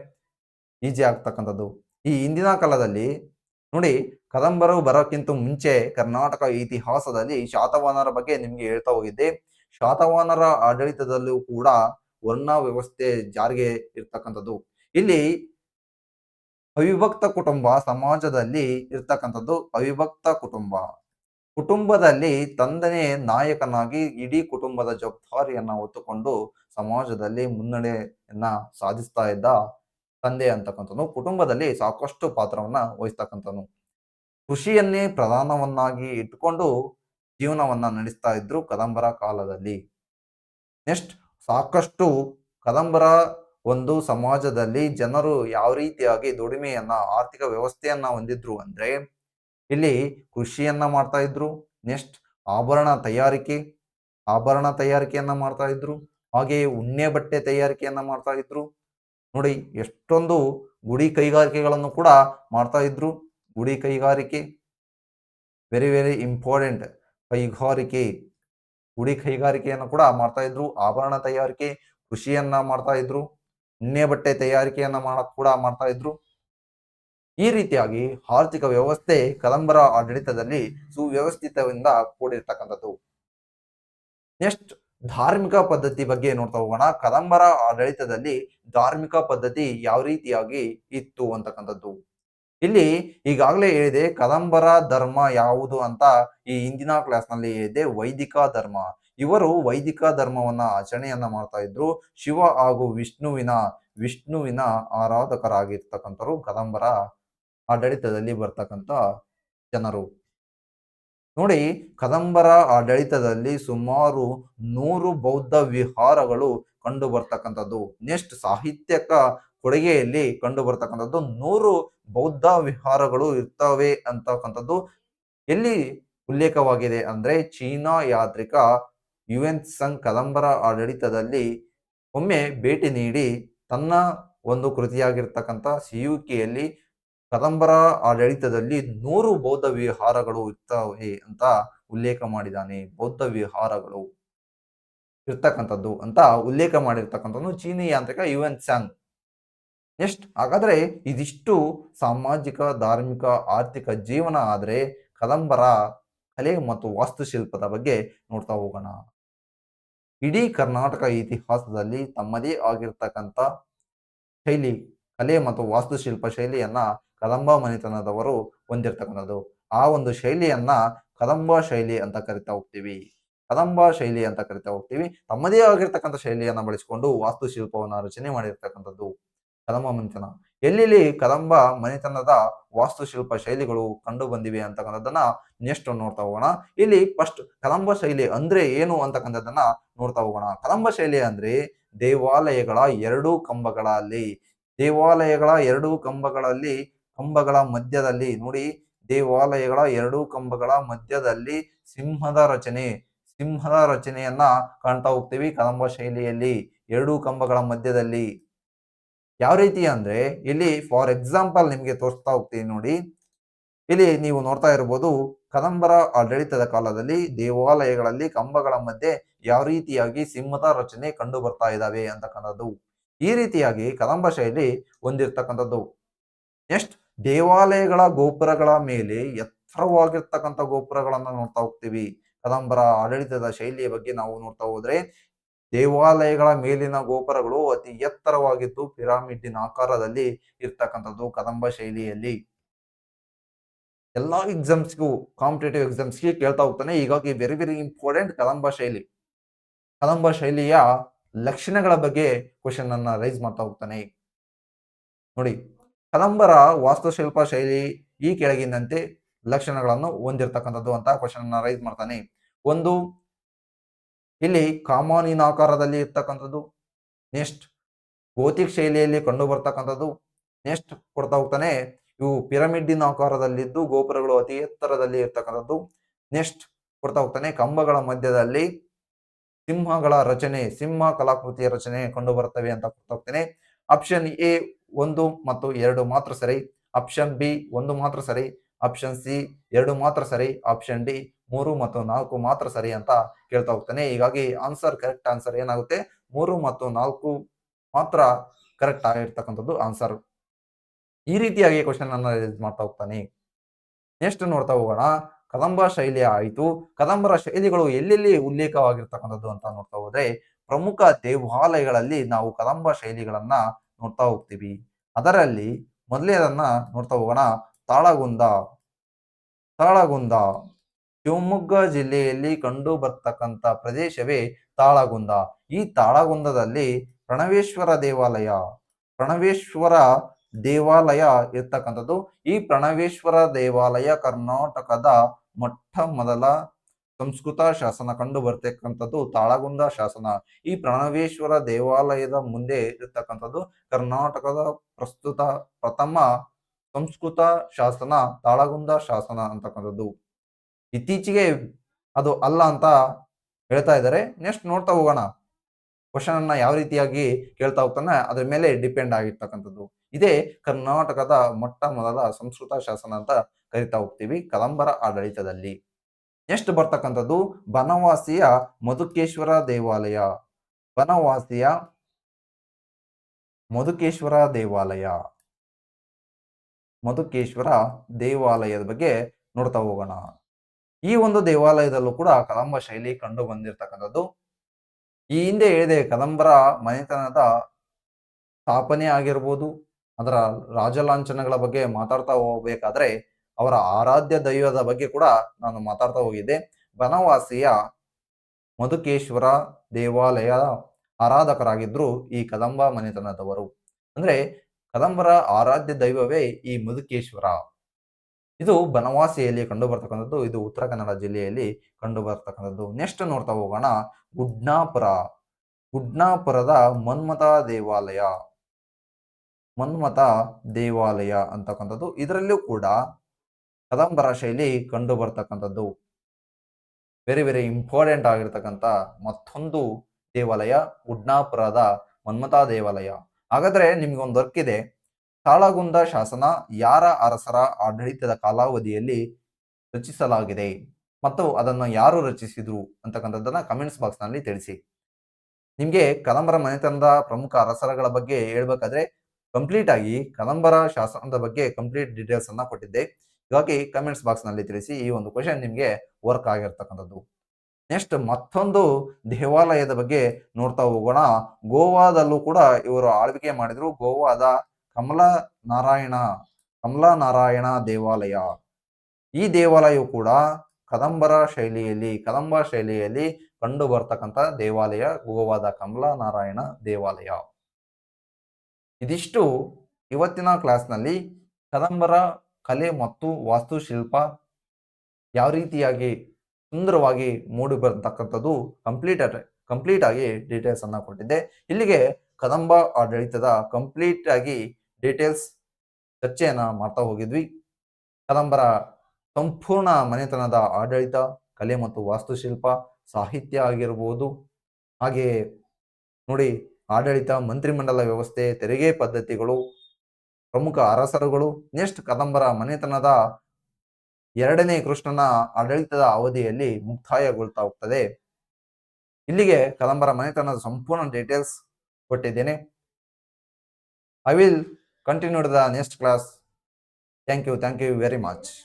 ಈಜಿ ಆಗ್ತಕ್ಕಂಥದ್ದು ಈ ಹಿಂದಿನ ಕಾಲದಲ್ಲಿ ನೋಡಿ ಕದಂಬರು ಬರೋಕ್ಕಿಂತ ಮುಂಚೆ ಕರ್ನಾಟಕ ಇತಿಹಾಸದಲ್ಲಿ ಶಾತವಾನರ ಬಗ್ಗೆ ನಿಮ್ಗೆ ಹೇಳ್ತಾ ಹೋಗಿದ್ದೆ ಶಾತವಾನರ ಆಡಳಿತದಲ್ಲೂ ಕೂಡ ವರ್ಣ ವ್ಯವಸ್ಥೆ ಜಾರಿಗೆ ಇರ್ತಕ್ಕಂಥದ್ದು ಇಲ್ಲಿ ಅವಿಭಕ್ತ ಕುಟುಂಬ ಸಮಾಜದಲ್ಲಿ ಇರ್ತಕ್ಕಂಥದ್ದು ಅವಿಭಕ್ತ ಕುಟುಂಬ ಕುಟುಂಬದಲ್ಲಿ ತಂದನೇ ನಾಯಕನಾಗಿ ಇಡೀ ಕುಟುಂಬದ ಜವಾಬ್ದಾರಿಯನ್ನ ಹೊತ್ತುಕೊಂಡು ಸಮಾಜದಲ್ಲಿ ಮುನ್ನಡೆಯನ್ನ ಸಾಧಿಸ್ತಾ ಇದ್ದ ತಂದೆ ಅಂತಕ್ಕಂಥನು ಕುಟುಂಬದಲ್ಲಿ ಸಾಕಷ್ಟು ಪಾತ್ರವನ್ನ ವಹಿಸ್ತಕ್ಕಂಥನು ಕೃಷಿಯನ್ನೇ ಪ್ರಧಾನವನ್ನಾಗಿ ಇಟ್ಕೊಂಡು ಜೀವನವನ್ನ ನಡೆಸ್ತಾ ಇದ್ರು ಕದಂಬರ ಕಾಲದಲ್ಲಿ ನೆಕ್ಸ್ಟ್ ಸಾಕಷ್ಟು ಕದಂಬರ ಒಂದು ಸಮಾಜದಲ್ಲಿ ಜನರು ಯಾವ ರೀತಿಯಾಗಿ ದುಡಿಮೆಯನ್ನ ಆರ್ಥಿಕ ವ್ಯವಸ್ಥೆಯನ್ನ ಹೊಂದಿದ್ರು ಅಂದ್ರೆ ಇಲ್ಲಿ ಕೃಷಿಯನ್ನ ಮಾಡ್ತಾ ಇದ್ರು ನೆಕ್ಸ್ಟ್ ಆಭರಣ ತಯಾರಿಕೆ ಆಭರಣ ತಯಾರಿಕೆಯನ್ನ ಮಾಡ್ತಾ ಇದ್ರು ಹಾಗೆಯೇ ಉಣ್ಣೆ ಬಟ್ಟೆ ತಯಾರಿಕೆಯನ್ನ ಮಾಡ್ತಾ ಇದ್ರು ನೋಡಿ ಎಷ್ಟೊಂದು ಗುಡಿ ಕೈಗಾರಿಕೆಗಳನ್ನು ಕೂಡ ಮಾಡ್ತಾ ಇದ್ರು ಗುಡಿ ಕೈಗಾರಿಕೆ ವೆರಿ ವೆರಿ ಇಂಪಾರ್ಟೆಂಟ್ ಕೈಗಾರಿಕೆ ಗುಡಿ ಕೈಗಾರಿಕೆಯನ್ನು ಕೂಡ ಮಾಡ್ತಾ ಇದ್ರು ಆಭರಣ ತಯಾರಿಕೆ ಕೃಷಿಯನ್ನ ಮಾಡ್ತಾ ಇದ್ರು ಉಣ್ಣೆ ಬಟ್ಟೆ ತಯಾರಿಕೆಯನ್ನ ಮಾಡಕ್ ಕೂಡ ಮಾಡ್ತಾ ಇದ್ರು ಈ ರೀತಿಯಾಗಿ ಆರ್ಥಿಕ ವ್ಯವಸ್ಥೆ ಕದಂಬರ ಆಡಳಿತದಲ್ಲಿ ಸುವ್ಯವಸ್ಥಿತದಿಂದ ಕೂಡಿರ್ತಕ್ಕಂಥದ್ದು ನೆಕ್ಸ್ಟ್ ಧಾರ್ಮಿಕ ಪದ್ಧತಿ ಬಗ್ಗೆ ನೋಡ್ತಾ ಹೋಗೋಣ ಕದಂಬರ ಆಡಳಿತದಲ್ಲಿ ಧಾರ್ಮಿಕ ಪದ್ಧತಿ ಯಾವ ರೀತಿಯಾಗಿ ಇತ್ತು ಅಂತಕ್ಕಂಥದ್ದು ಇಲ್ಲಿ ಈಗಾಗಲೇ ಹೇಳಿದೆ ಕದಂಬರ ಧರ್ಮ ಯಾವುದು ಅಂತ ಈ ಹಿಂದಿನ ಕ್ಲಾಸ್ನಲ್ಲಿ ಹೇಳಿದೆ ವೈದಿಕ ಧರ್ಮ ಇವರು ವೈದಿಕ ಧರ್ಮವನ್ನ ಆಚರಣೆಯನ್ನ ಮಾಡ್ತಾ ಇದ್ರು ಶಿವ ಹಾಗೂ ವಿಷ್ಣುವಿನ ವಿಷ್ಣುವಿನ ಆರಾಧಕರಾಗಿರ್ತಕ್ಕಂಥರು ಕದಂಬರ ಆಡಳಿತದಲ್ಲಿ ಬರ್ತಕ್ಕಂಥ ಜನರು ನೋಡಿ ಕದಂಬರ ಆಡಳಿತದಲ್ಲಿ ಸುಮಾರು ನೂರು ಬೌದ್ಧ ವಿಹಾರಗಳು ಕಂಡು ಬರ್ತಕ್ಕಂಥದ್ದು ನೆಕ್ಸ್ಟ್ ಸಾಹಿತ್ಯಕ ಕೊಡುಗೆಯಲ್ಲಿ ಕಂಡು ಬರ್ತಕ್ಕಂಥದ್ದು ನೂರು ಬೌದ್ಧ ವಿಹಾರಗಳು ಇರ್ತವೆ ಅಂತಕ್ಕಂಥದ್ದು ಎಲ್ಲಿ ಉಲ್ಲೇಖವಾಗಿದೆ ಅಂದ್ರೆ ಚೀನಾ ಯಾತ್ರಿಕ ಎನ್ ಸಂಘ್ ಕದಂಬರ ಆಡಳಿತದಲ್ಲಿ ಒಮ್ಮೆ ಭೇಟಿ ನೀಡಿ ತನ್ನ ಒಂದು ಕೃತಿಯಾಗಿರ್ತಕ್ಕಂಥ ಕೆಯಲ್ಲಿ ಕದಂಬರ ಆಡಳಿತದಲ್ಲಿ ನೂರು ಬೌದ್ಧ ವಿಹಾರಗಳು ಇರ್ತವೆ ಅಂತ ಉಲ್ಲೇಖ ಮಾಡಿದ್ದಾನೆ ಬೌದ್ಧ ವಿಹಾರಗಳು ಇರ್ತಕ್ಕಂಥದ್ದು ಅಂತ ಉಲ್ಲೇಖ ಮಾಡಿರ್ತಕ್ಕಂಥದ್ದು ಚೀನಿ ಯಾಂತ್ರಿಕ ಎನ್ ಸ್ಯಾಂಗ್ ನೆಕ್ಸ್ಟ್ ಹಾಗಾದ್ರೆ ಇದಿಷ್ಟು ಸಾಮಾಜಿಕ ಧಾರ್ಮಿಕ ಆರ್ಥಿಕ ಜೀವನ ಆದರೆ ಕದಂಬರ ಕಲೆ ಮತ್ತು ವಾಸ್ತುಶಿಲ್ಪದ ಬಗ್ಗೆ ನೋಡ್ತಾ ಹೋಗೋಣ ಇಡೀ ಕರ್ನಾಟಕ ಇತಿಹಾಸದಲ್ಲಿ ತಮ್ಮದೇ ಆಗಿರ್ತಕ್ಕಂಥ ಶೈಲಿ ಕಲೆ ಮತ್ತು ವಾಸ್ತುಶಿಲ್ಪ ಶೈಲಿಯನ್ನ ಕದಂಬ ಮನೆತನದವರು ಹೊಂದಿರತಕ್ಕಂಥದ್ದು ಆ ಒಂದು ಶೈಲಿಯನ್ನ ಕದಂಬ ಶೈಲಿ ಅಂತ ಕರಿತಾ ಹೋಗ್ತೀವಿ ಕದಂಬ ಶೈಲಿ ಅಂತ ಕರಿತಾ ಹೋಗ್ತೀವಿ ತಮ್ಮದೇ ಆಗಿರ್ತಕ್ಕಂಥ ಶೈಲಿಯನ್ನ ಬಳಸಿಕೊಂಡು ವಾಸ್ತುಶಿಲ್ಪವನ್ನ ರಚನೆ ಮಾಡಿರ್ತಕ್ಕಂಥದ್ದು ಕದಂಬ ಮನೆತನ ಎಲ್ಲಿಲಿ ಕದಂಬ ಮನೆತನದ ವಾಸ್ತುಶಿಲ್ಪ ಶೈಲಿಗಳು ಕಂಡು ಬಂದಿವೆ ಅಂತಕ್ಕಂಥದ್ದನ್ನ ನೆಕ್ಸ್ಟ್ ನೋಡ್ತಾ ಹೋಗೋಣ ಇಲ್ಲಿ ಫಸ್ಟ್ ಕದಂಬ ಶೈಲಿ ಅಂದ್ರೆ ಏನು ಅಂತಕ್ಕಂಥದ್ದನ್ನ ನೋಡ್ತಾ ಹೋಗೋಣ ಕದಂಬ ಶೈಲಿ ಅಂದ್ರೆ ದೇವಾಲಯಗಳ ಎರಡು ಕಂಬಗಳಲ್ಲಿ ದೇವಾಲಯಗಳ ಎರಡು ಕಂಬಗಳಲ್ಲಿ ಕಂಬಗಳ ಮಧ್ಯದಲ್ಲಿ ನೋಡಿ ದೇವಾಲಯಗಳ ಎರಡು ಕಂಬಗಳ ಮಧ್ಯದಲ್ಲಿ ಸಿಂಹದ ರಚನೆ ಸಿಂಹದ ರಚನೆಯನ್ನ ಕಾಣ್ತಾ ಹೋಗ್ತೀವಿ ಕದಂಬ ಶೈಲಿಯಲ್ಲಿ ಎರಡು ಕಂಬಗಳ ಮಧ್ಯದಲ್ಲಿ ಯಾವ ರೀತಿ ಅಂದ್ರೆ ಇಲ್ಲಿ ಫಾರ್ ಎಕ್ಸಾಂಪಲ್ ನಿಮಗೆ ತೋರಿಸ್ತಾ ಹೋಗ್ತೀನಿ ನೋಡಿ ಇಲ್ಲಿ ನೀವು ನೋಡ್ತಾ ಇರ್ಬೋದು ಕದಂಬರ ಆಡಳಿತದ ಕಾಲದಲ್ಲಿ ದೇವಾಲಯಗಳಲ್ಲಿ ಕಂಬಗಳ ಮಧ್ಯೆ ಯಾವ ರೀತಿಯಾಗಿ ಸಿಂಹದ ರಚನೆ ಕಂಡು ಬರ್ತಾ ಇದಾವೆ ಅಂತಕ್ಕಂಥದ್ದು ಈ ರೀತಿಯಾಗಿ ಕದಂಬ ಶೈಲಿ ಹೊಂದಿರ್ತಕ್ಕಂಥದ್ದು ನೆಕ್ಸ್ಟ್ ದೇವಾಲಯಗಳ ಗೋಪುರಗಳ ಮೇಲೆ ಎತ್ತರವಾಗಿರ್ತಕ್ಕಂಥ ಗೋಪುರಗಳನ್ನ ನೋಡ್ತಾ ಹೋಗ್ತೀವಿ ಕದಂಬರ ಆಡಳಿತದ ಶೈಲಿಯ ಬಗ್ಗೆ ನಾವು ನೋಡ್ತಾ ಹೋದ್ರೆ ದೇವಾಲಯಗಳ ಮೇಲಿನ ಗೋಪುರಗಳು ಅತಿ ಎತ್ತರವಾಗಿದ್ದು ಪಿರಾಮಿಡ್ಡಿನ ಆಕಾರದಲ್ಲಿ ಇರ್ತಕ್ಕಂಥದ್ದು ಕದಂಬ ಶೈಲಿಯಲ್ಲಿ ಎಲ್ಲಾ ಎಕ್ಸಾಮ್ಸ್ಗೂ ಕಾಂಪಿಟೇಟಿವ್ ಎಕ್ಸಾಮ್ಸ್ಗೆ ಕೇಳ್ತಾ ಹೋಗ್ತಾನೆ ಹೀಗಾಗಿ ವೆರಿ ವೆರಿ ಇಂಪಾರ್ಟೆಂಟ್ ಕದಂಬ ಶೈಲಿ ಕದಂಬ ಶೈಲಿಯ ಲಕ್ಷಣಗಳ ಬಗ್ಗೆ ಕ್ವಶನ್ ಅನ್ನ ರೈಸ್ ಮಾಡ್ತಾ ಹೋಗ್ತಾನೆ ನೋಡಿ ಕದಂಬರ ವಾಸ್ತುಶಿಲ್ಪ ಶೈಲಿ ಈ ಕೆಳಗಿನಂತೆ ಲಕ್ಷಣಗಳನ್ನು ಹೊಂದಿರತಕ್ಕಂಥದ್ದು ಅಂತ ಕ್ವಶನ್ ಅನ್ನ ರೈಸ್ ಮಾಡ್ತಾನೆ ಒಂದು ಇಲ್ಲಿ ಕಾಮಾನಿನ ಆಕಾರದಲ್ಲಿ ಇರ್ತಕ್ಕಂಥದ್ದು ನೆಕ್ಸ್ಟ್ ಭೌತಿಕ ಶೈಲಿಯಲ್ಲಿ ಕಂಡು ಬರ್ತಕ್ಕಂಥದ್ದು ನೆಕ್ಸ್ಟ್ ಕೊಡ್ತಾ ಹೋಗ್ತಾನೆ ಇವು ಪಿರಮಿಡ್ಡಿನ ಆಕಾರದಲ್ಲಿದ್ದು ಗೋಪುರಗಳು ಅತಿ ಎತ್ತರದಲ್ಲಿ ಇರ್ತಕ್ಕಂಥದ್ದು ನೆಕ್ಸ್ಟ್ ಕೊಡ್ತಾ ಹೋಗ್ತಾನೆ ಕಂಬಗಳ ಮಧ್ಯದಲ್ಲಿ ಸಿಂಹಗಳ ರಚನೆ ಸಿಂಹ ಕಲಾಕೃತಿಯ ರಚನೆ ಕಂಡು ಬರ್ತವೆ ಅಂತ ಕೊಡ್ತಾ ಹೋಗ್ತೇನೆ ಆಪ್ಷನ್ ಎ ಒಂದು ಮತ್ತು ಎರಡು ಮಾತ್ರ ಸರಿ ಆಪ್ಷನ್ ಬಿ ಒಂದು ಮಾತ್ರ ಸರಿ ಆಪ್ಷನ್ ಸಿ ಎರಡು ಮಾತ್ರ ಸರಿ ಆಪ್ಷನ್ ಡಿ ಮೂರು ಮತ್ತು ನಾಲ್ಕು ಮಾತ್ರ ಸರಿ ಅಂತ ಕೇಳ್ತಾ ಹೋಗ್ತಾನೆ ಹೀಗಾಗಿ ಆನ್ಸರ್ ಕರೆಕ್ಟ್ ಆನ್ಸರ್ ಏನಾಗುತ್ತೆ ಮೂರು ಮತ್ತು ನಾಲ್ಕು ಮಾತ್ರ ಕರೆಕ್ಟ್ ಆಗಿರ್ತಕ್ಕಂಥದ್ದು ಆನ್ಸರ್ ಈ ರೀತಿಯಾಗಿ ಕ್ವಶನ್ ಅನ್ನ ಮಾಡ್ತಾ ಹೋಗ್ತಾನೆ ನೆಕ್ಸ್ಟ್ ನೋಡ್ತಾ ಹೋಗೋಣ ಕದಂಬ ಶೈಲಿ ಆಯಿತು ಕದಂಬರ ಶೈಲಿಗಳು ಎಲ್ಲೆಲ್ಲಿ ಉಲ್ಲೇಖವಾಗಿರ್ತಕ್ಕಂಥದ್ದು ಅಂತ ನೋಡ್ತಾ ಹೋದ್ರೆ ಪ್ರಮುಖ ದೇವಾಲಯಗಳಲ್ಲಿ ನಾವು ಕದಂಬ ಶೈಲಿಗಳನ್ನ ನೋಡ್ತಾ ಹೋಗ್ತೀವಿ ಅದರಲ್ಲಿ ಮೊದಲೇದನ್ನ ನೋಡ್ತಾ ಹೋಗೋಣ ತಾಳಗುಂದ ತಾಳಗುಂದ ಶಿವಮೊಗ್ಗ ಜಿಲ್ಲೆಯಲ್ಲಿ ಕಂಡು ಬರ್ತಕ್ಕಂಥ ಪ್ರದೇಶವೇ ತಾಳಗುಂದ ಈ ತಾಳಗುಂದದಲ್ಲಿ ಪ್ರಣವೇಶ್ವರ ದೇವಾಲಯ ಪ್ರಣವೇಶ್ವರ ದೇವಾಲಯ ಇರ್ತಕ್ಕಂಥದ್ದು ಈ ಪ್ರಣವೇಶ್ವರ ದೇವಾಲಯ ಕರ್ನಾಟಕದ ಮೊಟ್ಟ ಮೊದಲ ಸಂಸ್ಕೃತ ಶಾಸನ ಕಂಡು ಬರ್ತಕ್ಕಂಥದ್ದು ತಾಳಗುಂದ ಶಾಸನ ಈ ಪ್ರಣವೇಶ್ವರ ದೇವಾಲಯದ ಮುಂದೆ ಇರತಕ್ಕಂಥದ್ದು ಕರ್ನಾಟಕದ ಪ್ರಸ್ತುತ ಪ್ರಥಮ ಸಂಸ್ಕೃತ ಶಾಸನ ತಾಳಗುಂದ ಶಾಸನ ಅಂತಕ್ಕಂಥದ್ದು ಇತ್ತೀಚೆಗೆ ಅದು ಅಲ್ಲ ಅಂತ ಹೇಳ್ತಾ ಇದ್ದಾರೆ ನೆಕ್ಸ್ಟ್ ನೋಡ್ತಾ ಹೋಗೋಣ ಕ್ವಶನ್ ಅನ್ನ ಯಾವ ರೀತಿಯಾಗಿ ಕೇಳ್ತಾ ಹೋಗ್ತಾನೆ ಅದ್ರ ಮೇಲೆ ಡಿಪೆಂಡ್ ಆಗಿರ್ತಕ್ಕಂಥದ್ದು ಇದೇ ಕರ್ನಾಟಕದ ಮೊಟ್ಟ ಮೊದಲ ಸಂಸ್ಕೃತ ಶಾಸನ ಅಂತ ಕರಿತಾ ಹೋಗ್ತೀವಿ ಕದಂಬರ ಆಡಳಿತದಲ್ಲಿ ನೆಕ್ಸ್ಟ್ ಬರ್ತಕ್ಕಂಥದ್ದು ಬನವಾಸಿಯ ಮಧುಕೇಶ್ವರ ದೇವಾಲಯ ಬನವಾಸಿಯ ಮಧುಕೇಶ್ವರ ದೇವಾಲಯ ಮಧುಕೇಶ್ವರ ದೇವಾಲಯದ ಬಗ್ಗೆ ನೋಡ್ತಾ ಹೋಗೋಣ ಈ ಒಂದು ದೇವಾಲಯದಲ್ಲೂ ಕೂಡ ಕದಂಬ ಶೈಲಿ ಕಂಡು ಬಂದಿರತಕ್ಕಂಥದ್ದು ಈ ಹಿಂದೆ ಹೇಳಿದೆ ಕದಂಬರ ಮನೆತನದ ಸ್ಥಾಪನೆ ಆಗಿರ್ಬೋದು ಅದರ ರಾಜಲಾಂಛನಗಳ ಬಗ್ಗೆ ಮಾತಾಡ್ತಾ ಹೋಗ್ಬೇಕಾದ್ರೆ ಅವರ ಆರಾಧ್ಯ ದೈವದ ಬಗ್ಗೆ ಕೂಡ ನಾನು ಮಾತಾಡ್ತಾ ಹೋಗಿದ್ದೆ ಬನವಾಸಿಯ ಮಧುಕೇಶ್ವರ ದೇವಾಲಯ ಆರಾಧಕರಾಗಿದ್ರು ಈ ಕದಂಬ ಮನೆತನದವರು ಅಂದ್ರೆ ಕದಂಬರ ಆರಾಧ್ಯ ದೈವವೇ ಈ ಮಧುಕೇಶ್ವರ ಇದು ಬನವಾಸಿಯಲ್ಲಿ ಕಂಡು ಬರ್ತಕ್ಕಂಥದ್ದು ಇದು ಉತ್ತರ ಕನ್ನಡ ಜಿಲ್ಲೆಯಲ್ಲಿ ಕಂಡು ಬರ್ತಕ್ಕಂಥದ್ದು ನೆಕ್ಸ್ಟ್ ನೋಡ್ತಾ ಹೋಗೋಣ ಉಡ್ನಾಪುರ ಉಡ್ನಾಪುರದ ಮನ್ಮತ ದೇವಾಲಯ ಮನ್ಮತ ದೇವಾಲಯ ಅಂತಕ್ಕಂಥದ್ದು ಇದರಲ್ಲೂ ಕೂಡ ಕದಂಬರ ಶೈಲಿ ಕಂಡು ಬರ್ತಕ್ಕಂಥದ್ದು ವೆರಿ ವೆರಿ ಇಂಪಾರ್ಟೆಂಟ್ ಆಗಿರ್ತಕ್ಕಂಥ ಮತ್ತೊಂದು ದೇವಾಲಯ ಉಡ್ನಾಪುರದ ಮನ್ಮತ ದೇವಾಲಯ ಹಾಗಾದ್ರೆ ನಿಮ್ಗೆ ಒಂದು ವರ್ಕ್ ಇದೆ ತಾಳಗುಂದ ಶಾಸನ ಯಾರ ಅರಸರ ಆಡಳಿತದ ಕಾಲಾವಧಿಯಲ್ಲಿ ರಚಿಸಲಾಗಿದೆ ಮತ್ತು ಅದನ್ನು ಯಾರು ರಚಿಸಿದ್ರು ಅಂತಕ್ಕಂಥದ್ದನ್ನ ಕಮೆಂಟ್ಸ್ ಬಾಕ್ಸ್ನಲ್ಲಿ ತಿಳಿಸಿ ನಿಮಗೆ ಕದಂಬರ ಮನೆತನದ ಪ್ರಮುಖ ಅರಸರಗಳ ಬಗ್ಗೆ ಹೇಳ್ಬೇಕಾದ್ರೆ ಕಂಪ್ಲೀಟ್ ಆಗಿ ಕದಂಬರ ಶಾಸನದ ಬಗ್ಗೆ ಕಂಪ್ಲೀಟ್ ಡೀಟೇಲ್ಸ್ ಅನ್ನ ಕೊಟ್ಟಿದ್ದೆ ಹೀಗಾಗಿ ಕಮೆಂಟ್ಸ್ ಬಾಕ್ಸ್ನಲ್ಲಿ ತಿಳಿಸಿ ಈ ಒಂದು ಕ್ವಶನ್ ನಿಮಗೆ ವರ್ಕ್ ಆಗಿರ್ತಕ್ಕಂಥದ್ದು ನೆಕ್ಸ್ಟ್ ಮತ್ತೊಂದು ದೇವಾಲಯದ ಬಗ್ಗೆ ನೋಡ್ತಾ ಹೋಗೋಣ ಗೋವಾದಲ್ಲೂ ಕೂಡ ಇವರು ಆಳ್ವಿಕೆ ಮಾಡಿದ್ರು ಗೋವಾದ ಕಮಲ ನಾರಾಯಣ ಕಮಲಾ ನಾರಾಯಣ ದೇವಾಲಯ ಈ ದೇವಾಲಯವು ಕೂಡ ಕದಂಬರ ಶೈಲಿಯಲ್ಲಿ ಕದಂಬ ಶೈಲಿಯಲ್ಲಿ ಕಂಡು ಬರ್ತಕ್ಕಂಥ ದೇವಾಲಯ ಗೋವಾದ ಕಮಲಾ ನಾರಾಯಣ ದೇವಾಲಯ ಇದಿಷ್ಟು ಇವತ್ತಿನ ಕ್ಲಾಸ್ನಲ್ಲಿ ಕದಂಬರ ಕಲೆ ಮತ್ತು ವಾಸ್ತುಶಿಲ್ಪ ಯಾವ ರೀತಿಯಾಗಿ ಸುಂದರವಾಗಿ ಮೂಡಿ ಬರ್ತಕ್ಕಂಥದ್ದು ಕಂಪ್ಲೀಟ್ ಕಂಪ್ಲೀಟ್ ಆಗಿ ಡೀಟೇಲ್ಸ್ ಅನ್ನ ಕೊಟ್ಟಿದ್ದೆ ಇಲ್ಲಿಗೆ ಕದಂಬ ಆಡಳಿತದ ಕಂಪ್ಲೀಟ್ ಆಗಿ ಡೀಟೇಲ್ಸ್ ಚರ್ಚೆಯನ್ನು ಮಾಡ್ತಾ ಹೋಗಿದ್ವಿ ಕದಂಬರ ಸಂಪೂರ್ಣ ಮನೆತನದ ಆಡಳಿತ ಕಲೆ ಮತ್ತು ವಾಸ್ತುಶಿಲ್ಪ ಸಾಹಿತ್ಯ ಆಗಿರಬಹುದು ಹಾಗೆ ನೋಡಿ ಆಡಳಿತ ಮಂತ್ರಿಮಂಡಲ ವ್ಯವಸ್ಥೆ ತೆರಿಗೆ ಪದ್ಧತಿಗಳು ಪ್ರಮುಖ ಅರಸರುಗಳು ನೆಕ್ಸ್ಟ್ ಕದಂಬರ ಮನೆತನದ ಎರಡನೇ ಕೃಷ್ಣನ ಆಡಳಿತದ ಅವಧಿಯಲ್ಲಿ ಮುಕ್ತಾಯಗೊಳ್ತಾ ಹೋಗ್ತದೆ ಇಲ್ಲಿಗೆ ಕದಂಬರ ಮನೆತನದ ಸಂಪೂರ್ಣ ಡೀಟೇಲ್ಸ್ ಕೊಟ್ಟಿದ್ದೇನೆ I will continue to the next class. Thank you very much.